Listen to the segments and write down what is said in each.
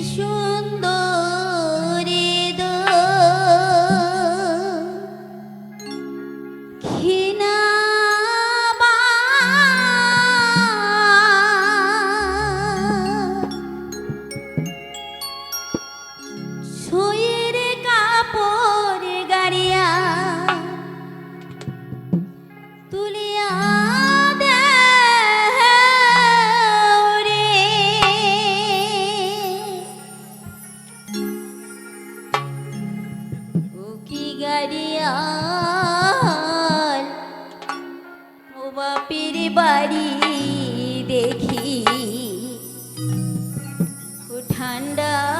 Xuân দেখি। ঠান্ডা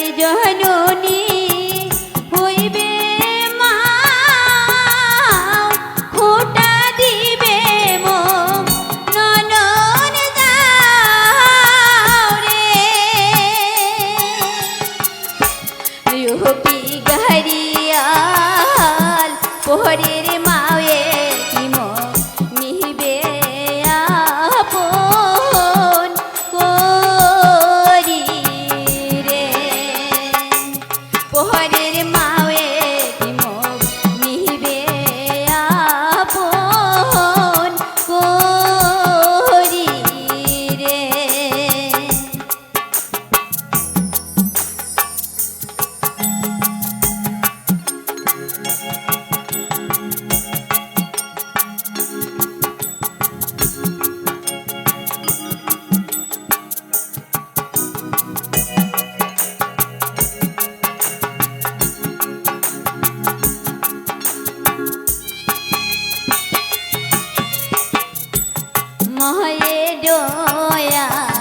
জননী মহে দয়ালালি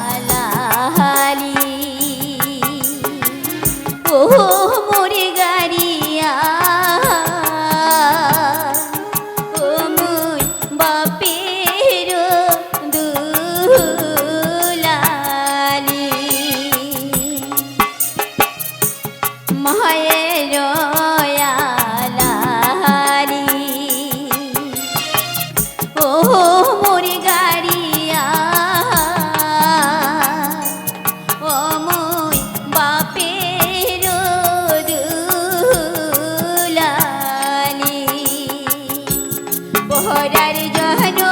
পহরার জননী